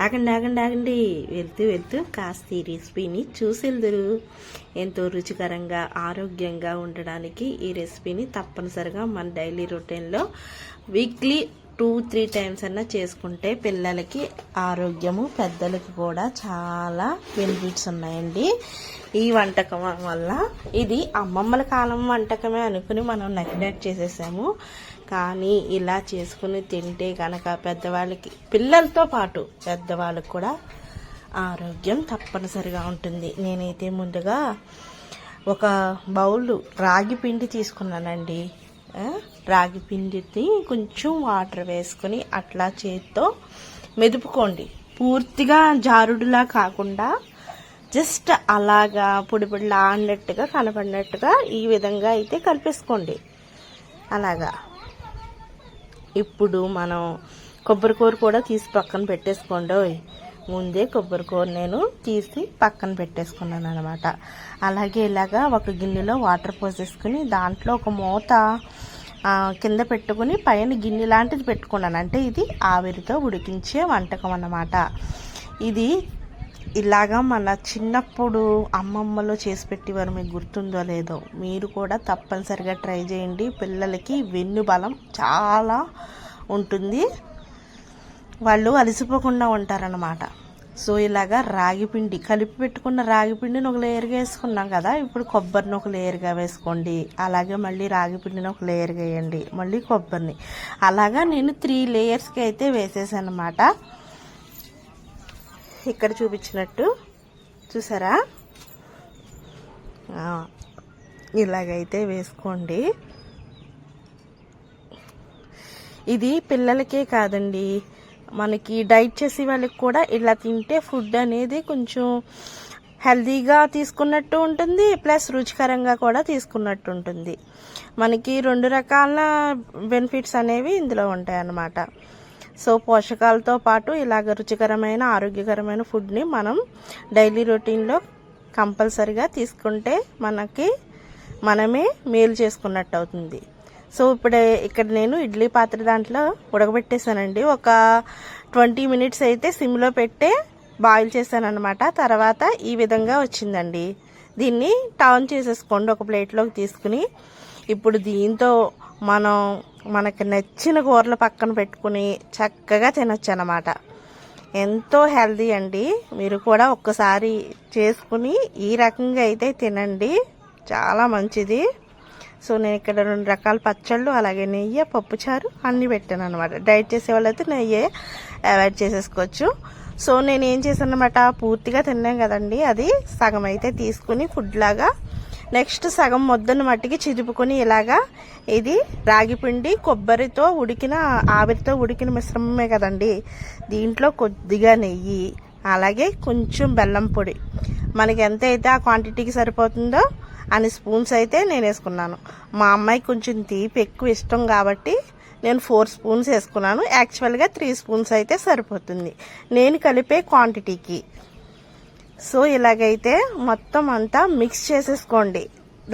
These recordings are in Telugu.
ఆగండి ఆగండి ఆగండి. వెళ్తూ వెళ్తూ కాస్త ఈ రెసిపీని చూసెళ్దురు ఎంతో రుచికరంగా ఆరోగ్యంగా ఉండడానికి ఈ రెసిపీని తప్పనిసరిగా మన డైలీ రొటీన్లో వీక్లీ టూ త్రీ టైమ్స్ అన్నా చేసుకుంటే పిల్లలకి ఆరోగ్యము పెద్దలకి కూడా చాలా బెనిఫిట్స్ ఉన్నాయండి. ఈ వంటకం వల్ల ఇది అమ్మమ్మల కాలం వంటకమే అనుకుని మనం నెగ్లెక్ట్ చేసేసాము. కానీ ఇలా చేసుకుని తింటే కనుక పెద్దవాళ్ళకి పిల్లలతో పాటు పెద్దవాళ్ళకి కూడా ఆరోగ్యం తప్పనిసరిగా ఉంటుంది. నేనైతే ముందుగా ఒక బౌల్ రాగి పిండి తీసుకున్నానండి. రాగి పిండిని కొంచెం వాటర్ వేసుకొని అట్లా చేతితో మెదుపుకోండి. పూర్తిగా జారుడులా కాకుండా జస్ట్ అలాగా పొడి పొడిలా ఆడినట్టుగా కనపడినట్టుగా ఈ విధంగా అయితే కలిపేసుకోండి. అలాగా. ఇప్పుడు మనం కొబ్బరికూర కూడా తీసి పక్కన పెట్టేసుకోండి. ముందే కొబ్బరి కూర నేను తీసి పక్కన పెట్టేసుకున్నాను అనమాట అలాగే ఇలాగా ఒక గిన్నెలో వాటర్ పోసేసుకుని దాంట్లో ఒక మూత కింద పెట్టుకుని పైన గిన్నె లాంటిది పెట్టుకున్నాను. అంటే ఇది ఆవిరితో ఉడికించే వంటకం అన్నమాట. ఇది ఇలాగా మన చిన్నప్పుడు అమ్మమ్మలో చేసి పెట్టేవారు మీకు గుర్తుందో లేదో మీరు కూడా తప్పనిసరిగా ట్రై చేయండి. పిల్లలకి వెన్ను బలం చాలా ఉంటుంది. వాళ్ళు అలసిపోకుండా ఉంటారన్నమాట. సో ఇలాగా రాగి పిండి కలిపి పెట్టుకున్న రాగి పిండిని ఒక లేయర్గా వేసుకున్నాం కదా ఇప్పుడు కొబ్బరిని ఒక లేయర్గా వేసుకోండి. అలాగే మళ్ళీ రాగి పిండిని ఒక లేయర్గా వేయండి మళ్ళీ కొబ్బరిని. అలాగా నేను త్రీ లేయర్స్కి అయితే వేసేసాను అనమాట ఇక్కడ చూపించినట్టు చూసారా? ఇలాగైతే వేసుకోండి. ఇది పిల్లలకే కాదండి మనకి డైట్ చేసే వాళ్ళకి కూడా ఇలా తింటే ఫుడ్ అనేది కొంచెం హెల్తీగా తీసుకున్నట్టు ఉంటుంది ప్లస్ రుచికరంగా కూడా తీసుకున్నట్టు ఉంటుంది. మనకి రెండు రకాల బెనిఫిట్స్ అనేవి ఇందులో ఉంటాయి అన్నమాట సో పోషకాలతో పాటు ఇలాగ రుచికరమైన ఆరోగ్యకరమైన ఫుడ్ని మనం డైలీ రొటీన్లో కంపల్సరిగా తీసుకుంటే మనకి మనమే మేలు చేసుకున్నట్టు అవుతుంది. సో ఇప్పుడు ఇక్కడ నేను ఇడ్లీ పాత్ర దాంట్లో ఉడకబెట్టేసానండి ఒక ట్వంటీ మినిట్స్ అయితే సిమ్లో పెట్టే బాయిల్ చేశాను అనమాట తర్వాత ఈ విధంగా వచ్చిందండి. దీన్ని టర్న్ చేసేసుకోండి ఒక ప్లేట్లోకి తీసుకుని. ఇప్పుడు దీంతో మనం మనకి నచ్చిన కూరలు పక్కన పెట్టుకుని చక్కగా తినొచ్చు అనమాట ఎంతో హెల్దీ అండి. మీరు కూడా ఒక్కసారి చేసుకుని ఈ రకంగా అయితే తినండి. చాలా మంచిది. సో నేను ఇక్కడ రెండు రకాల పచ్చళ్ళు అలాగే నెయ్యి పప్పుచారు అన్నీ పెట్టాను అనమాట డైట్ చేసే వాళ్ళైతే నెయ్యి అవాయిడ్ చేసేసుకోవచ్చు. సో నేను ఏం చేశాను అనమాట పూర్తిగా తిన్నాం కదండి. అది సగం అయితే తీసుకుని ఫుడ్ లాగా నెక్స్ట్ సగం మొద్దను మట్టికి చిదుపుకొని ఇలాగా ఇది రాగిపిండి కొబ్బరితో ఉడికిన ఆవిరితో ఉడికిన మిశ్రమమే కదండి. దీంట్లో కొద్దిగా నెయ్యి అలాగే కొంచెం బెల్లం పొడి. మనకి ఎంత అయితే ఆ క్వాంటిటీకి సరిపోతుందో అన్ని స్పూన్స్ అయితే నేను వేసుకున్నాను. మా అమ్మాయి కొంచెం తీపి ఎక్కువ ఇష్టం కాబట్టి నేను ఫోర్ స్పూన్స్ వేసుకున్నాను. యాక్చువల్గా త్రీ స్పూన్స్ అయితే సరిపోతుంది. నేను కలిపే క్వాంటిటీకి. సో ఇలాగైతే మొత్తం అంతా మిక్స్ చేసేసుకోండి.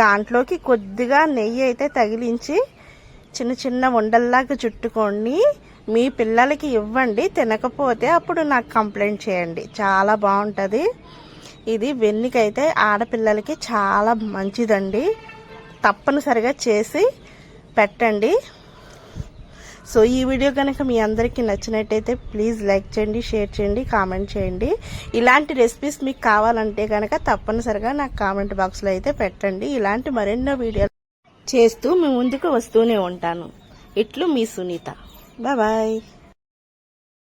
దాంట్లోకి కొద్దిగా నెయ్యి అయితే తగిలించి చిన్న చిన్న ఉండల్లాగా చుట్టుకొని మీ పిల్లలకి ఇవ్వండి తినకపోతే అప్పుడు నాకు కంప్లైంట్ చేయండి. చాలా బాగుంటుంది. ఇది వెన్నికైతే ఆడపిల్లలకి చాలా మంచిదండి. తప్పనిసరిగా చేసి పెట్టండి. సో ఈ వీడియో కనుక మీ అందరికీ నచ్చినట్టయితే ప్లీజ్ లైక్ చేయండి షేర్ చేయండి కామెంట్ చేయండి. ఇలాంటి రెసిపీస్ మీకు కావాలంటే కనుక తప్పనిసరిగా నాకు కామెంట్ బాక్స్లో అయితే పెట్టండి. ఇలాంటి మరెన్నో వీడియోలు చేస్తూ మీ ముందుకు వస్తూనే ఉంటాను. ఇట్లు మీ సునీత. బాయ్.